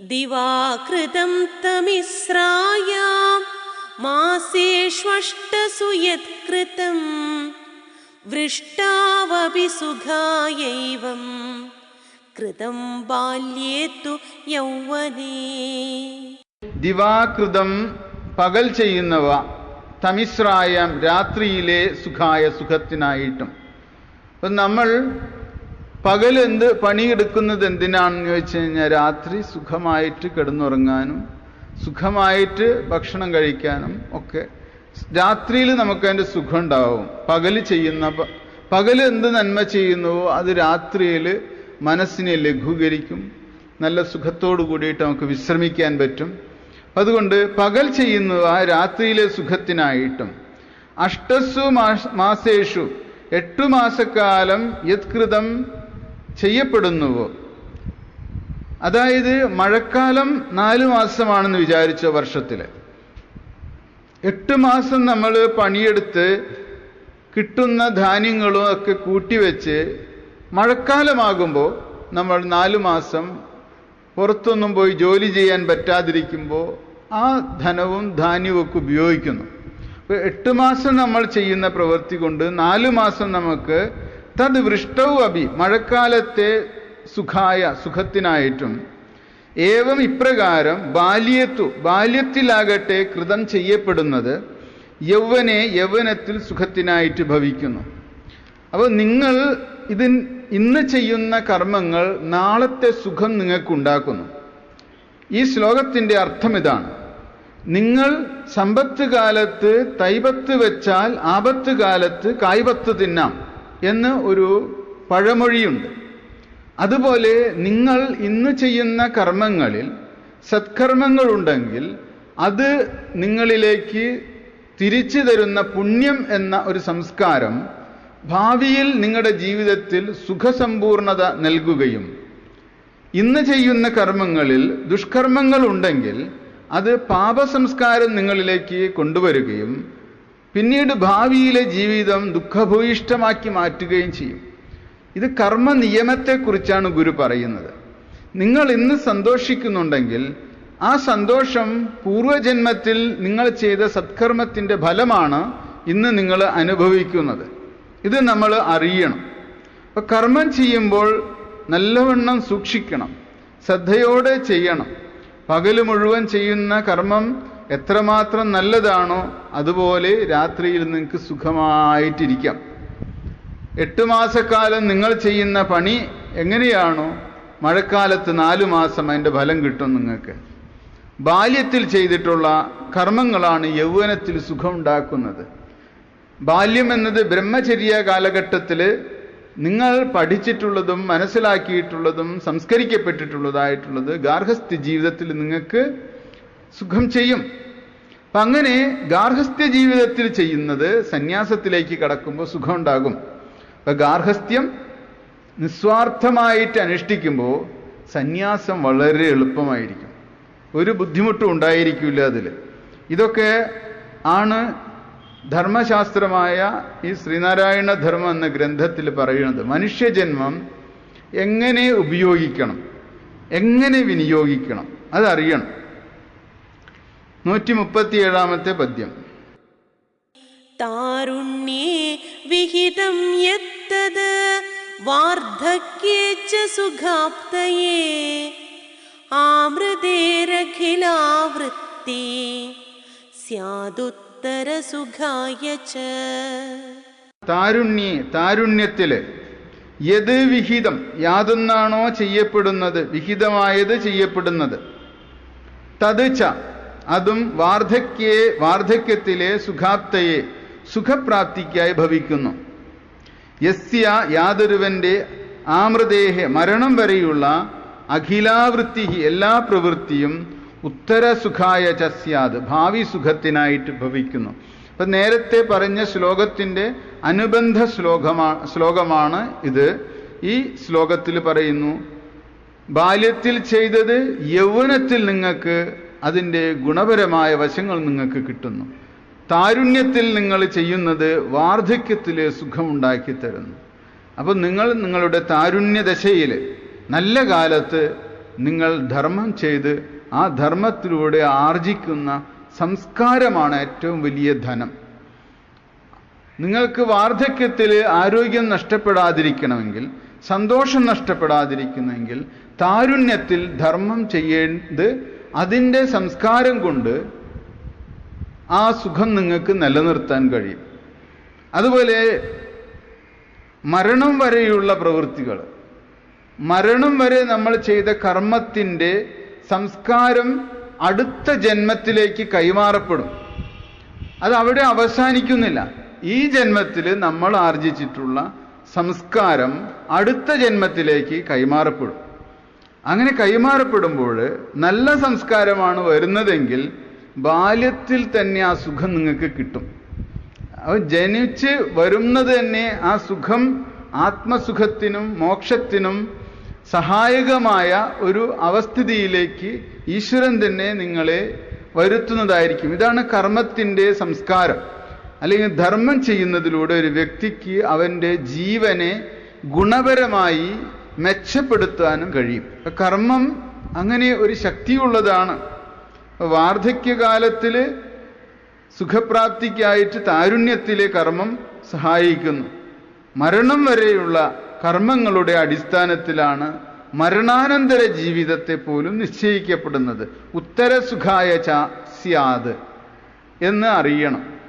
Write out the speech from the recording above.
दिवाकृतं तमिस्रायां मासेष्वष्टसु यत्कृतं वृष्टावपि सुखायैवं कृतं बाल्ये तु यौवने ദിവാകൃതം പകൽ ചെയ്യുന്നവ തമിശ്രായം രാത്രിയിലെ സുഖായ സുഖത്തിനായിട്ടും അപ്പം നമ്മൾ പകൽ എന്ത് പണിയെടുക്കുന്നത് എന്തിനാണെന്ന് ചോദിച്ചു കഴിഞ്ഞാൽ രാത്രി സുഖമായിട്ട് കിടന്നുറങ്ങാനും സുഖമായിട്ട് ഭക്ഷണം കഴിക്കാനും ഒക്കെ. രാത്രിയിൽ നമുക്ക് അതിന്റെ സുഖം ഉണ്ടാവും പകൽ ചെയ്യുന്ന പകൽ എന്ത് നന്മ ചെയ്യുന്നുവോ അത് രാത്രിയിൽ മനസ്സിനെ ലഘൂകരിക്കും. നല്ല സുഖത്തോടു കൂടിയിട്ട് നമുക്ക് വിശ്രമിക്കാൻ പറ്റും. അതുകൊണ്ട് പകൽ ചെയ്യുന്നവ രാത്രിയിലെ സുഖത്തിനായിട്ടും. അഷ്ടസു മാസ മാസേഷു എട്ടു മാസക്കാലം യത്കൃതം ചെയ്യപ്പെടുന്നുവോ? അതായത് മഴക്കാലം നാല് മാസമാണെന്ന് വിചാരിച്ച വർഷത്തിൽ എട്ട് മാസം നമ്മൾ പണിയെടുത്ത് കിട്ടുന്ന ധാന്യങ്ങളും ഒക്കെ കൂട്ടിവെച്ച് മഴക്കാലമാകുമ്പോൾ നമ്മൾ നാല് മാസം പുറത്തൊന്നും പോയി ജോലി ചെയ്യാൻ പറ്റാതിരിക്കുമ്പോൾ ആ ധനവും ധാന്യവും ഒക്കെ ഉപയോഗിക്കുന്നു. അപ്പോൾ എട്ട് മാസം നമ്മൾ ചെയ്യുന്ന പ്രവൃത്തി കൊണ്ട് നാല് മാസം നമുക്ക് തത് വൃഷ്ടവും അഭി. മഴക്കാലത്തെ സുഖായ സുഖത്തിനായിട്ടും. ഏവം ഇപ്രകാരം ബാല്യത്തു ബാല്യത്തിലാകട്ടെ കൃതം ചെയ്യപ്പെടുന്നത് യൗവനെ യൗവനത്തിൽ സുഖത്തിനായിട്ട് ഭവിക്കുന്നു. അപ്പോൾ നിങ്ങൾ ഇതിൻ ഇന്ന് ചെയ്യുന്ന കർമ്മങ്ങൾ നാളത്തെ സുഖം നിങ്ങൾക്കുണ്ടാക്കുന്നു. ഈ ശ്ലോകത്തിന്റെ അർത്ഥം ഇതാണ്. നിങ്ങൾ സമ്പത്ത് കാലത്ത് തൈപത്ത് വെച്ചാൽ ആപത്ത് കാലത്ത് കായ്പത്ത് തിന്നാം. എന്ന് ഒരു പഴമൊഴിയുണ്ട്. അതുപോലെ നിങ്ങൾ ഇന്ന് ചെയ്യുന്ന കർമ്മങ്ങളിൽ സത്കർമ്മങ്ങളുണ്ടെങ്കിൽ അത് നിങ്ങളിലേക്ക് തിരിച്ചു തരുന്ന പുണ്യം എന്ന ഒരു സംസ്കാരം ഭാവിയിൽ നിങ്ങളുടെ ജീവിതത്തിൽ സുഖസമ്പൂർണത നൽകുകയും ഇന്ന് ചെയ്യുന്ന കർമ്മങ്ങളിൽ ദുഷ്കർമ്മങ്ങളുണ്ടെങ്കിൽ അത് പാപസംസ്കാരം നിങ്ങളിലേക്ക് കൊണ്ടുവരികയും പിന്നീട് ഭാവിയിലെ ജീവിതം ദുഃഖഭൂയിഷ്ടമാക്കി മാറ്റുകയും ചെയ്യും. ഇത് കർമ്മ നിയമത്തെക്കുറിച്ചാണ് ഗുരു പറയുന്നത്. നിങ്ങൾ ഇന്ന് സന്തോഷിക്കുന്നുണ്ടെങ്കിൽ ആ സന്തോഷം പൂർവജന്മത്തിൽ നിങ്ങൾ ചെയ്ത സത്കർമ്മത്തിന്റെ ഫലമാണ് ഇന്ന് നിങ്ങൾ അനുഭവിക്കുന്നത്. ഇത് നമ്മൾ അറിയണം. അപ്പം കർമ്മം ചെയ്യുമ്പോൾ നല്ലവണ്ണം സൂക്ഷിക്കണം. ശ്രദ്ധയോടെ ചെയ്യണം. പകൽ മുഴുവൻ ചെയ്യുന്ന കർമ്മം എത്രമാത്രം നല്ലതാണോ അതുപോലെ രാത്രിയിൽ നിങ്ങൾക്ക് സുഖമായിട്ടിരിക്കാം. എട്ട് മാസക്കാലം നിങ്ങൾ ചെയ്യുന്ന പണി എങ്ങനെയാണോ മഴക്കാലത്ത് നാലു മാസം അതിന്റെ ഫലം കിട്ടും നിങ്ങൾക്ക്. ബാല്യത്തിൽ ചെയ്തിട്ടുള്ള കർമ്മങ്ങളാണ് യൗവനത്തിൽ സുഖമുണ്ടാക്കുന്നത്. ബാല്യം എന്നത് ബ്രഹ്മചര്യ കാലഘട്ടത്തിൽ നിങ്ങൾ പഠിച്ചിട്ടുള്ളതും മനസ്സിലാക്കിയിട്ടുള്ളതും സംസ്കരിക്കപ്പെട്ടിട്ടുള്ളതായിട്ടുള്ളത് ഗാർഹസ്ഥ ജീവിതത്തിൽ നിങ്ങൾക്ക് സുഖം ചെയ്യും. അപ്പം അങ്ങനെ ഗാർഹസ്ഥ്യ ജീവിതത്തിൽ ചെയ്യുന്നത് സന്യാസത്തിലേക്ക് കടക്കുമ്പോൾ സുഖമുണ്ടാകും. അപ്പം ഗാർഹസ്ഥ്യം നിസ്വാർത്ഥമായിട്ട് അനുഷ്ഠിക്കുമ്പോൾ സന്യാസം വളരെ എളുപ്പമായിരിക്കും. ഒരു ബുദ്ധിമുട്ടും ഉണ്ടായിരിക്കില്ല അതിൽ. ഇതൊക്കെ ആണ് ധർമ്മശാസ്ത്രമായ ഈ ശ്രീനാരായണ ധർമ്മം എന്ന ഗ്രന്ഥത്തിൽ പറയുന്നത്. മനുഷ്യജന്മം എങ്ങനെ ഉപയോഗിക്കണം? എങ്ങനെ വിനിയോഗിക്കണം? അതറിയണം. നൂറ്റി മുപ്പത്തിയേഴാമത്തെ പദ്യം. താരുണ്യേ വിഹിതം യത്തത് വാർദ്ധക്യേച്ച സുഖാപ്തയേ ആമൃതേരഖിലാവൃത്തി സ്യാദുത്തര സുഖായ ച. താരുണ്യേ താരുണ്യത്തിൽ യത് വിഹിതം യാതൊന്നാണോ ചെയ്യപ്പെടുന്നത് വിഹിതമായത് ചെയ്യപ്പെടുന്നത്? തത് ച അതും വാർദ്ധക്യെ വാർദ്ധക്യത്തിലെ സുഖാപ്തയെ സുഖപ്രാപ്തിക്കായി ഭവിക്കുന്നു. യസ്യ യാതൊരുവന്റെ ആമൃതേഹ മരണം വരെയുള്ള അഖിലാവൃത്തി എല്ലാ പ്രവൃത്തിയും ഉത്തരസുഖായ ചസ്യാത് ഭാവി സുഖത്തിനായിട്ട് ഭവിക്കുന്നു. അപ്പൊ നേരത്തെ പറഞ്ഞ ശ്ലോകത്തിന്റെ അനുബന്ധ ശ്ലോകമാ ശ്ലോകമാണ് ഇത്. ഈ ശ്ലോകത്തിൽ പറയുന്നു ബാല്യത്തിൽ ചെയ്തത് യൗവനത്തിൽ നിങ്ങൾക്ക് അതിന്റെ ഗുണപരമായ വശങ്ങൾ നിങ്ങൾക്ക് കിട്ടുന്നു. താരുണ്യത്തിൽ നിങ്ങൾ ചെയ്യുന്നത് വാർദ്ധക്യത്തിൽ സുഖമുണ്ടാക്കി തരുന്നു. അപ്പം നിങ്ങൾ നിങ്ങളുടെ താരുണ്യദശയിൽ നല്ല കാലത്ത് നിങ്ങൾ ധർമ്മം ചെയ്ത് ആ ധർമ്മത്തിലൂടെ ആർജിക്കുന്ന സംസ്കാരമാണ് ഏറ്റവും വലിയ ധനം. നിങ്ങൾക്ക് വാർദ്ധക്യത്തിൽ ആരോഗ്യം നഷ്ടപ്പെടാതിരിക്കണമെങ്കിൽ സന്തോഷം നഷ്ടപ്പെടാതിരിക്കണമെങ്കിൽ താരുണ്യത്തിൽ ധർമ്മം ചെയ്യേണ്ടത് അതിന്റെ സംസ്കാരം കൊണ്ട് ആ സുഖം നിങ്ങൾക്ക് നിലനിർത്താൻ കഴിയും. അതുപോലെ മരണം വരെയുള്ള പ്രവൃത്തികൾ. മരണം വരെ നമ്മൾ ചെയ്ത കർമ്മത്തിന്റെ സംസ്കാരം അടുത്ത ജന്മത്തിലേക്ക് കൈമാറപ്പെടും. അത് അവിടെ അവസാനിക്കുന്നില്ല. ഈ ജന്മത്തിൽ നമ്മൾ ആർജിച്ചിട്ടുള്ള സംസ്കാരം അടുത്ത ജന്മത്തിലേക്ക് കൈമാറപ്പെടും. അങ്ങനെ കൈമാറപ്പെടുമ്പോൾ നല്ല സംസ്കാരമാണ് വരുന്നതെങ്കിൽ ബാല്യത്തിൽ തന്നെ ആ സുഖം നിങ്ങൾക്ക് കിട്ടും. അത് ജനിച്ച് വരുന്നത് തന്നെ ആ സുഖം ആത്മസുഖത്തിനും മോക്ഷത്തിനും സഹായകമായ ഒരു അവസ്ഥിതിയിലേക്ക് ഈശ്വരൻ തന്നെ നിങ്ങളെ വരുത്തുന്നതായിരിക്കും. ഇതാണ് കർമ്മത്തിന്റെ സംസ്കാരം. അല്ലെങ്കിൽ ധർമ്മം ചെയ്യുന്നതിലൂടെ ഒരു വ്യക്തിക്ക് അവന്റെ ജീവനെ ഗുണപരമായി മെച്ചപ്പെടുത്താനും കഴിയും. കർമ്മം അങ്ങനെ ഒരു ശക്തിയുള്ളതാണ്. വാർദ്ധക്യകാലത്തിൽ സുഖപ്രാപ്തിക്കായിട്ട് താരുണ്യത്തിലെ കർമ്മം സഹായിക്കുന്നു. മരണം വരെയുള്ള കർമ്മങ്ങളുടെ അടിസ്ഥാനത്തിലാണ് മരണാനന്തര ജീവിതത്തെ പോലും നിശ്ചയിക്കപ്പെടുന്നത്. ഉത്തരസുഖായ ച സ്യാത് എന്ന് അറിയണം.